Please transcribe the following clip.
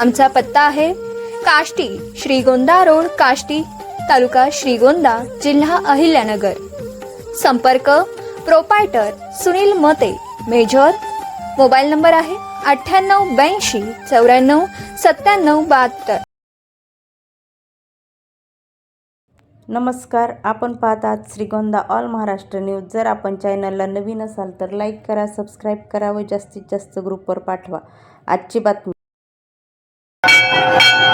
आमचा पत्ता आहे काष्टी श्रीगोंदा रोड काष्टी तालुका श्रीगोंदा जिल्हा अहिल्यानगर. संपर्क प्रोपायटर सुनील मते मेजर. मोबाईल नंबर आहे अठ्ठ्याण्णव ब्याऐंशी चौऱ्याण्णव सत्त्याण्णव बहात्तर. नमस्कार आपण पाहतात श्रीगोंदा ऑल महाराष्ट्र न्यूज. जर आपण चॅनलला नवीन असाल तर लाईक करा सबस्क्राईब करा व जास्तीत जास्त ग्रुपवर पाठवा. आजची बातमी. Thank you.